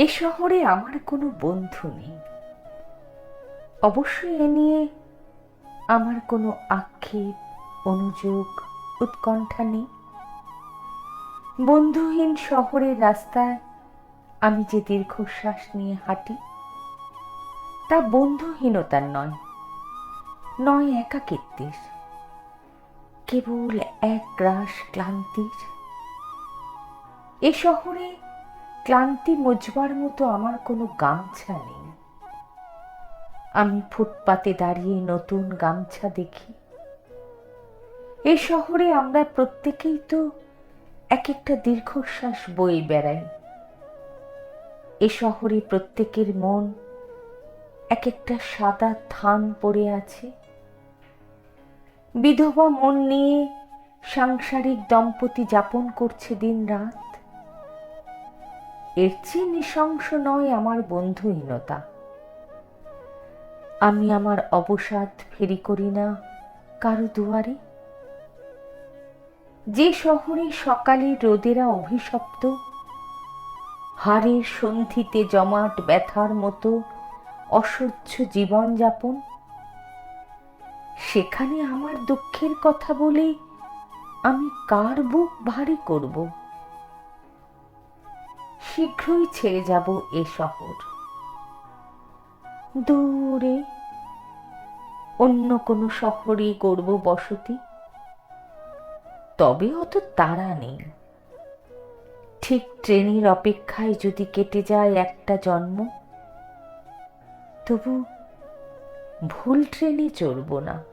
এ শহরে আমার কোনো বন্ধু নেই। অবশ্যই এ নিয়ে আমার কোনো আক্ষেপ, অনুযোগ, উৎকণ্ঠা নেই। বন্ধুহীন শহরের রাস্তায় আমি যে দীর্ঘশ্বাস নিয়ে হাঁটি, তা বন্ধুহীনতার নয় নয় একাকিত্বের। কেবল এক গ্রাস ক্লান্তির। এ শহরে ক্লান্তি মোজবার মতো আমার কোনো গামছা নেই। আমি ফুটপাতে দাঁড়িয়ে নতুন গামছা দেখি। এ শহরে আমরা প্রত্যেকেই তো এক একটা দীর্ঘশ্বাস বয়ে বেড়াই। এ শহরে প্রত্যেকের মন এক একটা সাদা থান পড়ে আছে। বিধবা মন নিয়ে সাংসারিক দম্পতি যাপন করছে দিন রাত এর চেয়ে নৃশংস নয় আমার বন্ধুহীনতা। আমি আমার অবসাদ ফেরি করি না কারও দুয়ারে। যে শহরে সকালে রোদেরা অভিশপ্ত, হাড়ের সন্ধিতে জমাট ব্যথার মতো অসহ্য জীবনযাপন সেখানে আমার দুঃখের কথা বলে আমি কার বুক ভারী করব? শীঘ্রই ছেড়ে যাব এ শহর। দূরে অন্য কোনো শহরে করব বসতি। তবে অত তাড়া নেই। ঠিক ট্রেনের অপেক্ষায় যদি কেটে যায় একটা জন্ম, তবু ভুল ট্রেনে চড়ব না।